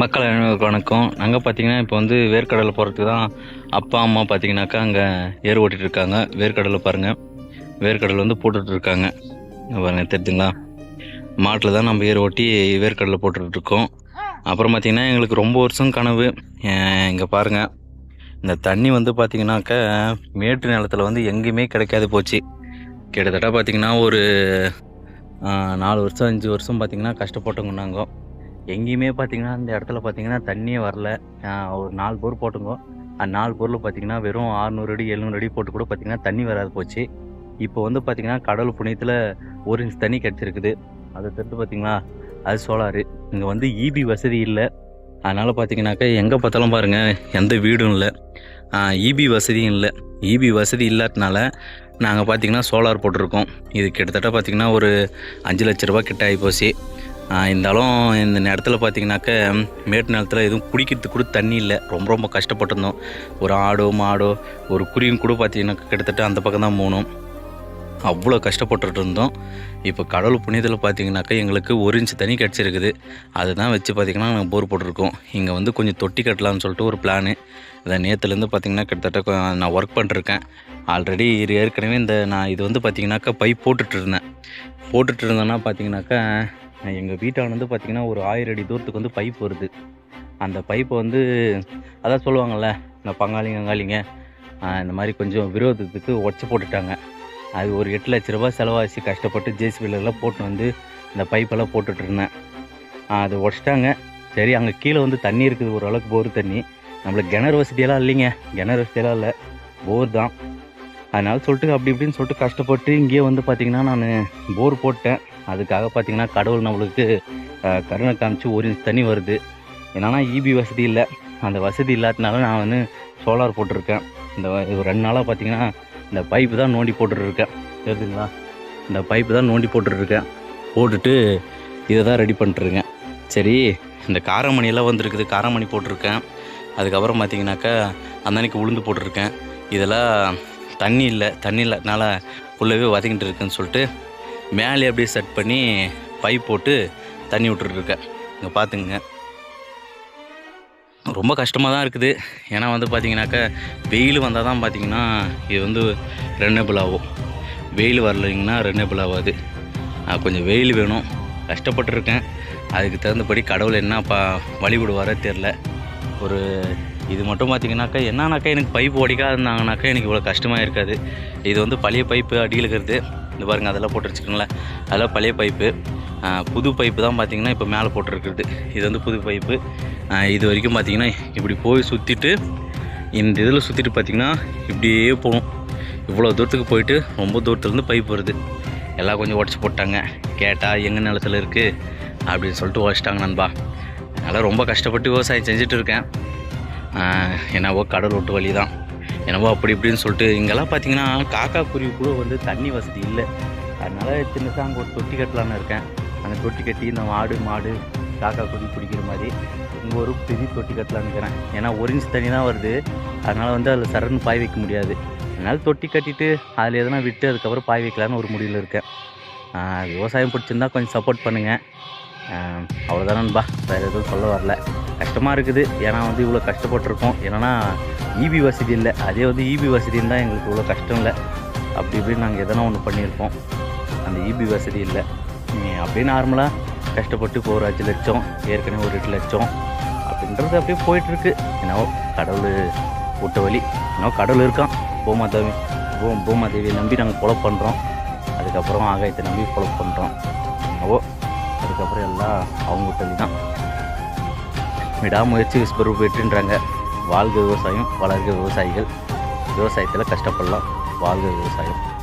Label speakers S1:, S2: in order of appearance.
S1: மக்கள் அனைவருக்கு வணக்கம். நாங்கள் பார்த்தீங்கன்னா இப்போ வந்து வேர்க்கடலை போகிறதுக்கு தான் அப்பா அம்மா பார்த்தீங்கன்னாக்கா அங்கே ஏர் ஓட்டிகிட்ருக்காங்க இருக்காங்க. வேர்க்கடலை பாருங்கள் வேர்க்கடலை வந்து போட்டுட்ருக்காங்க பாருங்க தெரிஞ்சுங்களா? மாட்டில் தான் நம்ம ஏர் ஓட்டி வேர்க்கடலை போட்டுட்ருக்கோம் அப்புறம் பார்த்திங்கன்னா எங்களுக்கு ரொம்ப வருஷம் கனவு. இங்கே பாருங்கள் இந்த தண்ணி வந்து பார்த்திங்கனாக்கா மேட்டு நிலத்தில் வந்து எங்கேயுமே கிடைக்காது போச்சு. கிட்டத்தட்ட பார்த்திங்கன்னா ஒரு நாலு வருஷம் அஞ்சு வருஷம் பார்த்தீங்கன்னா கஷ்டப்பட்டவங்க நாங்கள் எங்கேயுமே பார்த்தீங்கன்னா அந்த இடத்துல பார்த்தீங்கன்னா தண்ணியே வரல. ஒரு நாலு போர் போட்டுங்கோ. அந்த நாலு பொருள் பார்த்தீங்கன்னா வெறும் ஆறுநூறு அடி எழுநூறு அடி போட்டு கூட பார்த்தீங்கன்னா தண்ணி வராது போச்சு. இப்போ வந்து பார்த்தீங்கன்னா கடல் புண்ணியத்தில் ஒரு இன்ச் தண்ணி கிடச்சிருக்குது. அதை தடுத்து பார்த்தீங்களா? அது சோலாரு இங்கே வந்து ஈபி வசதி இல்லை. அதனால் பார்த்தீங்கன்னாக்கா எங்கே பார்த்தாலும் பாருங்கள் எந்த வீடும் இல்லை. ஈபி வசதியும் இல்லை. ஈபி வசதி இல்லாதனால நாங்கள் பார்த்தீங்கன்னா சோலார் போட்டிருக்கோம். இது கிட்டத்தட்ட பார்த்தீங்கன்னா ஒரு அஞ்சு லட்ச ரூபா கிட்ட ஆகிப்போச்சு இருந்தாலும் இந்த நேரத்தில் பார்த்தீங்கன்னாக்க மேட்டு நிலத்தில் எதுவும் குடிக்கிறதுக்கு கூட தண்ணி இல்லை. ரொம்ப ரொம்ப கஷ்டப்பட்டிருந்தோம். ஒரு ஆடோ மாடோ ஒரு குருவியும் கூட பார்த்தீங்கன்னா கிட்டத்தட்ட அந்த பக்கம் தான் போகணும் அவ்வளோ கஷ்டப்பட்டுட்டு இருந்தோம். இப்போ கடவுள் புனிதத்தில் பார்த்தீங்கன்னாக்கா எங்களுக்கு ஒரு இன்ச்சு தண்ணி கிடச்சிருக்குது. அதுதான் வச்சு பார்த்திங்கன்னா நாங்கள் போர் போட்டிருக்கோம். இங்கே வந்து கொஞ்சம் தொட்டி கட்டலாம்னு சொல்லிட்டு ஒரு பிளானு இதை நேற்றுலேருந்து பார்த்தீங்கன்னா கிட்டத்தட்ட நான் ஒர்க் பண்ணிருக்கேன். ஆல்ரெடி ஏற்கனவே இந்த நான் இது வந்து பார்த்திங்கனாக்கா பைப் போட்டுட்டு இருந்தேன். போட்டுட்டு இருந்தேன்னா பார்த்தீங்கன்னாக்கா எங்கள் வீட்டால் வந்து பார்த்திங்கன்னா ஒரு ஆயிரம் அடி தூரத்துக்கு வந்து பைப் வருது. அந்த பைப்பை வந்து அதான் சொல்லுவாங்கள்ல இந்த பங்காளிங்க அங்காளிங்க இந்த மாதிரி கொஞ்சம் விரோதத்துக்கு உடச்சி போட்டுட்டாங்க. அது ஒரு எட்டு லட்ச ரூபா செலவாச்சு. கஷ்டப்பட்டு ஜேசிபிலெல்லாம் போட்டு வந்து இந்த பைப்பெல்லாம் போட்டுட்டு இருந்தேன். அது உடச்சிட்டாங்க. சரி அங்கே கீழே வந்து தண்ணி இருக்குது. ஓரளவுக்கு போர் தண்ணி. நம்மளுக்கு கிணறு வசதியெல்லாம் இல்லைங்க. கிணறு வசதியெல்லாம் இல்லை. போர் தான். அதனால் சொல்லிட்டு அப்படி இப்படின்னு சொல்லிட்டு கஷ்டப்பட்டு இங்கேயே வந்து பார்த்திங்கன்னா நான் போர் போட்டேன். அதுக்காக பார்த்தீங்கன்னா கடவுள் நம்மளுக்கு கருணை காமிச்சு ஒரு இன்ச் தண்ணி வருது. என்னென்னா ஈபி வசதி இல்லை. அந்த வசதி இல்லாதனால நான் வந்து சோலார் போட்டிருக்கேன். இந்த ஒரு ரெண்டு நாளாக பார்த்தீங்கன்னா இந்த பைப்பு தான் நோண்டி போட்டுருக்கேன் தெரியுதுங்களா இந்த பைப்பு தான் நோண்டி போட்டுருக்கேன் போட்டுட்டு இதை தான் ரெடி பண்ணிட்டுருக்கேன். சரி இந்த காரமணியெல்லாம் வந்திருக்குது. காரமணி போட்டிருக்கேன். அதுக்கப்புறம் பார்த்தீங்கன்னாக்கா அந்தன்னைக்கு உளுந்து போட்டிருக்கேன். இதெல்லாம் தண்ணி இல்லை. தண்ணி இல்லாதனால ஃபுல்லாகவே வதங்கிட்டு இருக்குன்னு சொல்லிட்டு மேலே அப்படியே செட் பண்ணி பைப் போட்டு தண்ணி விட்டுருக்கேன் இங்கே பார்த்துங்க ரொம்ப கஷ்டமாக தான் இருக்குது. ஏன்னா வந்து பார்த்தீங்கன்னாக்கா வெயில் வந்தால் தான் பார்த்தீங்கன்னா இது வந்து ரெனேபிள் ஆகும். வெயில் வரலைங்கன்னா ரெனேபிள் ஆகாது. கொஞ்சம் வெயில் வேணும். கஷ்டப்பட்டுருக்கேன். அதுக்கு தகுந்தபடி கடவுள் என்ன பா வழி தெரில ஒரு இது மட்டும் பார்த்தீங்கன்னாக்கா என்னன்னாக்கா எனக்கு பைப் ஓடிக்காதுனாங்கனாக்கா எனக்கு இவ்வளோ கஷ்டமாக இருக்காது. இது வந்து பழைய பைப்பு அடியில் இருக்கிறது இந்த பாருங்கள் அதெல்லாம் போட்டு வச்சுக்கோங்களேன். அதெல்லாம் பழைய பைப்பு. புது பைப்பு தான் பார்த்தீங்கன்னா இப்போ மேலே போட்டிருக்கிறது. இது வந்து புது பைப்பு. இது வரைக்கும் பார்த்தீங்கன்னா இப்படி போய் சுற்றிட்டு இந்த இதில் சுற்றிட்டு பார்த்தீங்கன்னா இப்படியே போகணும். இவ்வளோ தூரத்துக்கு போயிட்டு ரொம்ப தூரத்துலேருந்து பைப் வருது. எல்லாம் கொஞ்சம் உடச்சி போட்டாங்க. கேட்டால் எங்கள் நிலத்துல இருக்குது அப்படின்னு சொல்லிட்டு உடச்சிட்டாங்க நண்பா. அதனால் ரொம்ப கஷ்டப்பட்டு விவசாயம் செஞ்சுட்டு இருக்கேன். என்னவோ கடல் விட்டு வழி தான் என்னவோ அப்படி இப்படின்னு சொல்லிட்டு இங்கெல்லாம் பார்த்தீங்கன்னா காக்கா குருவி கூட வந்து தண்ணி வசதி இல்லை. அதனால் சின்னதாக அங்கே ஒரு தொட்டி கட்டலான்னு இருக்கேன். அந்த தொட்டி கட்டி இந்த ஆடு மாடு காக்கா குருவி பிடிக்கிற மாதிரி இங்கே ஒரு பெரிய தொட்டி கட்டலான்னு இருக்கிறேன் ஏன்னா ஒரு இன்ச் தண்ணி தான் வருது. அதனால் வந்து அதில் சரன்னு பாய் வைக்க முடியாது. அதனால் தொட்டி கட்டிட்டு அதில் எதனா விட்டு அதுக்கப்புறம் பாய் வைக்கலான்னு ஒரு முடிவில் இருக்கேன். விவசாயம் பிடிச்சிருந்தா கொஞ்சம் சப்போர்ட் பண்ணுங்கள் அவ்வளோதான் நண்பா. வேறு எதுவும் சொல்ல வரல. கஷ்டமாக இருக்குது. ஏன்னா வந்து இவ்வளோ கஷ்டப்பட்டிருக்கோம். என்னன்னா ஈபி வசதி இல்லை. அதே வந்து ஈபி வசதி இருந்தால் எங்களுக்கு இவ்வளோ கஷ்டம் இல்லை. அப்படி இப்படின்னு நாங்கள் எதனா ஒன்று பண்ணியிருப்போம் அந்த ஈபி வசதி இல்லை. அப்படியே நார்மலாக கஷ்டப்பட்டு இப்போ ஒரு அஞ்சு லட்சம் ஏற்கனவே ஒரு எட்டு லட்சம் அப்படின்றது அப்படியே போயிட்டுருக்கு. என்னவோ கடவுள் விட்ட வழி. என்னவோ கடவுள் இருக்கான். பூமாதேவி பூ பூமாதேவியை நம்பி நாங்கள் பொழப்பு பண்ணுறோம் அதுக்கப்புறம் ஆகாயத்தை நம்பி பொழப்பு பண்ணுறோம் என்னவோ அதுக்கப்புறம் எல்லாம் அவங்க விட்டது தான் விடாமுயற்சி விஸ்வரு வெற்றின்றாங்க. வாழ்க விவசாயம் வளர்க விவசாயிகள். விவசாயத்தில் கஷ்டப்படலாம் வாழ்க விவசாயம்.